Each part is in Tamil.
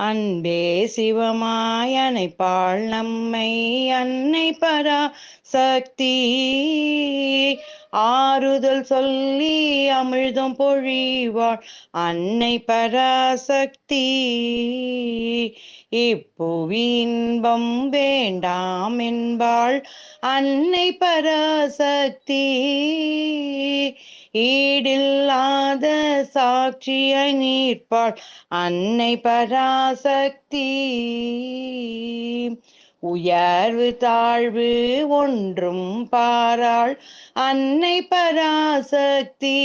அன்பே சிவமாய் அணைப்பாள் நம்மை அன்னை பரா சக்தி ஆறுதல் சொல்லி அமிழ்தம் பொழிவாள் அன்னை பராசக்தி. இப்புவி இன்பம் வேண்டாம் என்பாள் அன்னை பராசக்தி. ஈடில்லாத சாட்சியாய் நிற்பாள் அன்னை பராசக்தி. உயர்வு தாழ்வு ஒன்றும் பாராள் அன்னை பராசக்தி.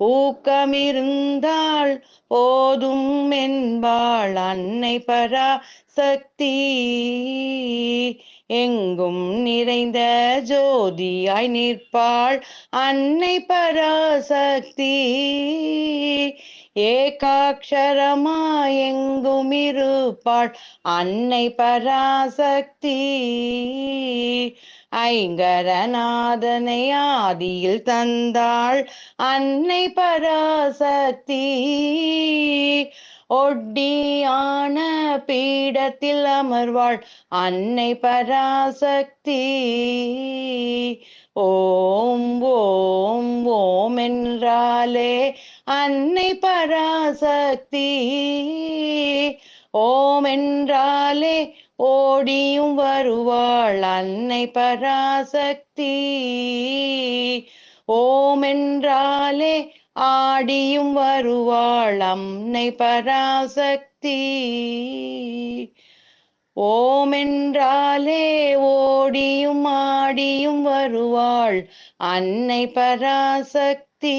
ஊக்கமிருந்தாள் போதும் என்பாள் அன்னை பரா சக்தி எங்கும் நிறைந்த ஜோதியாய் நிற்பாள் அன்னை பராசக்தி. ஏகாட்சரமாய் எங்கும் இருப்பாள் அன்னை பராசக்தி. ஐங்கரநாதனை ஆதியில் தந்தாள் அன்னை பராசக்தி. ஒட்டியான பீடத்தில் அமர்வாள் அன்னை பராசக்தி. ஓ என்றாலே அன்னை பராசக்தி. ஓம் என்றாலே ஓடியும் வருவாள் அன்னை பராசக்தி. ஓம் என்றாலே ஆடியும் வருவாள் அன்னை பராசக்தி. ஓம் என்றாலே ஓடியும் ஆடியும் வருவாள் அன்னை பராசக்தி.